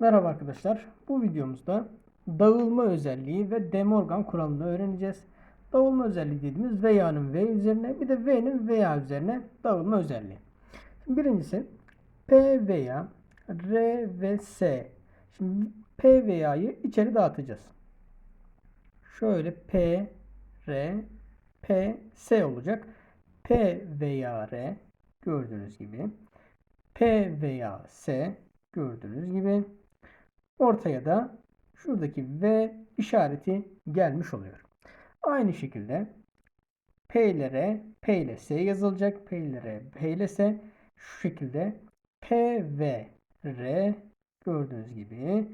Merhaba arkadaşlar. Bu videomuzda dağılma özelliği ve De Morgan kuralını öğreneceğiz. Dağılma özelliği dediğimiz veya'nın v üzerine bir de v'nin veya üzerine dağılma özelliği. Birincisi p veya r ve s. Şimdi p veya'yı içeri dağıtacağız. Şöyle p, r, p, s olacak. p veya r gördüğünüz gibi. p veya s gördüğünüz gibi. Ortaya da şuradaki V işareti gelmiş oluyor. Aynı şekilde P ile R, P ile S yazılacak. P ile R, P ile S. Şu şekilde P ve R gördüğünüz gibi.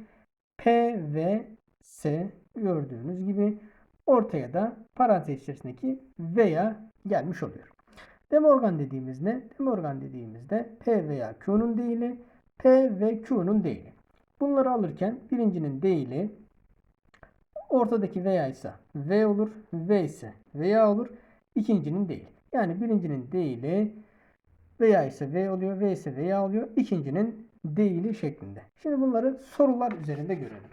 P ve S gördüğünüz gibi. Ortaya da parantez içerisindeki veya gelmiş oluyor. De Morgan dediğimiz ne? De Morgan dediğimizde P veya Q'nun değili, P ve Q'nun değili. Bunları alırken birincinin değili ortadaki veya ise V olur. V ise veya olur. İkincinin değil. Yani birincinin değili veya ise V oluyor. V ise veya oluyor. İkincinin değili şeklinde. Şimdi bunları sorular üzerinde görelim.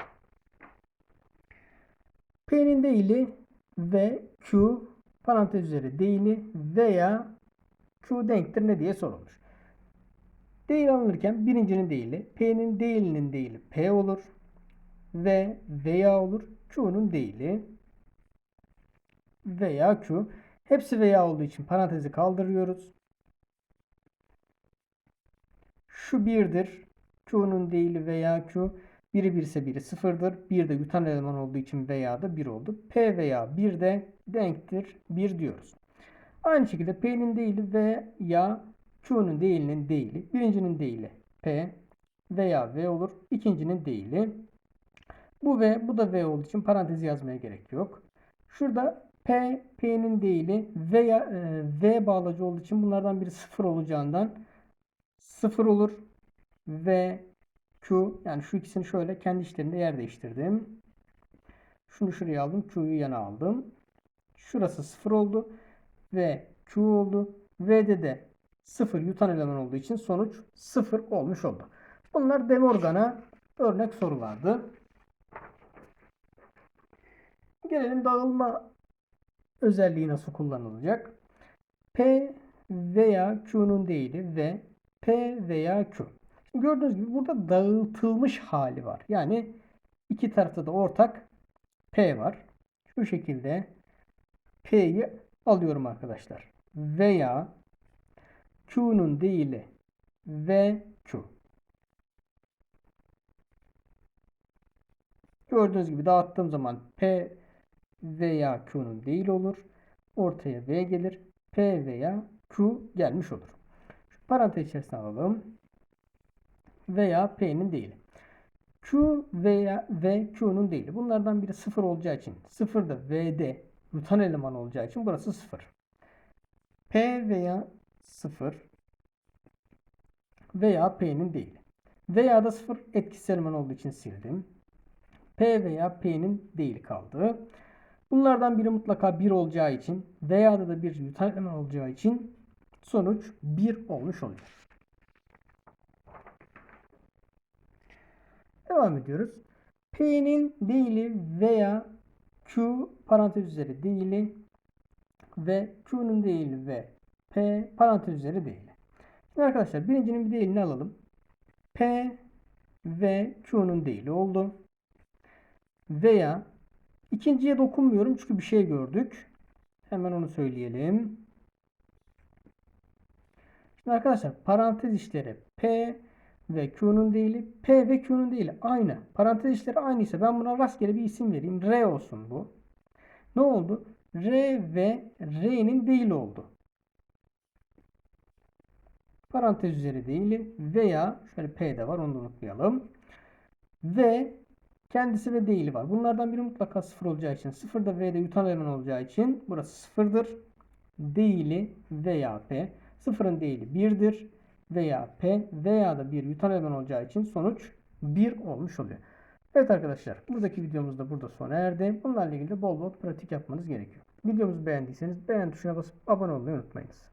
P'nin değili V, Q parantez üzeri değili veya Q denktir ne diye sorulmuş. Değil alınırken birincinin değili, P'nin değilinin değili P olur. V veya olur. Q'nun değili veya Q. Hepsi veya olduğu için parantezi kaldırıyoruz. Şu 1'dir. Q'nun değili veya Q. Biri 1 ise biri 0'dır. Bir de yutan eleman olduğu için veya da 1 oldu. P veya 1 de denktir 1 diyoruz. Aynı şekilde P'nin değili veya Q'nun değilinin değili. Birincinin değili P veya V olur. İkincinin değili. Bu V, bu da V olduğu için parantezi yazmaya gerek yok. Şurada P, P'nin değili veya e, V bağlacı olduğu için bunlardan biri sıfır olacağından sıfır olur. V, Q yani şu ikisini şöyle kendi işlerinde yer değiştirdim. Şunu şuraya aldım. Q'yu yana aldım. Şurası sıfır oldu. Ve Q oldu. V'de de 0 yutan eleman olduğu için sonuç 0 olmuş oldu. Bunlar De Morgan'a örnek sorulardı. Gelelim dağılma özelliği nasıl kullanılacak. P veya Q'nun değili ve P veya Q. Şimdi gördüğünüz gibi burada dağıtılmış hali var. Yani iki tarafta da ortak P var. Şu şekilde P'yi alıyorum arkadaşlar. Veya Q'nun değili V Q. Gördüğünüz gibi dağıttığım zaman P veya Q'nun değil olur. Ortaya V gelir. P veya Q gelmiş olur. Şu parantez içerisine alalım. Veya P'nin değili. Q veya V Q'nun değili. Bunlardan biri 0 olacağı için 0 da V'de yutan eleman olacağı için burası 0. P veya 0 veya P'nin değil. Veya da 0 etkisiz eleman olduğu için sildim. P veya P'nin değil kaldı. Bunlardan biri mutlaka 1 olacağı için veya da, da bir yutan eleman olacağı için sonuç 1 olmuş oluyor. Devam ediyoruz. P'nin değili veya Q parantez üzeri değili ve Q'nun değili ve P parantez üzeri değili. Şimdi arkadaşlar birincinin bir değilini alalım. P ve Q'nun değili oldu. Veya ikinciye dokunmuyorum çünkü bir şey gördük. Hemen onu söyleyelim. Şimdi arkadaşlar parantez işleri P ve Q'nun değili P ve Q'nun değili aynı. Parantez işleri aynı ise ben buna rastgele bir isim vereyim. R olsun bu. Ne oldu? R ve R'nin değili oldu. Parantez üzeri değili veya şöyle P de var onu unutmayalım. Ve kendisi ve değili var. Bunlardan biri mutlaka sıfır olacağı için sıfır da V'de yutan eleman olacağı için burası sıfırdır. Değili veya P. Sıfırın değili 1'dir veya P veya da bir yutan eleman olacağı için sonuç 1 olmuş oluyor. Evet arkadaşlar buradaki videomuz da burada sona erdi. Bunlarla ilgili bol bol pratik yapmanız gerekiyor. Videomuzu beğendiyseniz beğen tuşuna basıp abone olmayı unutmayınız.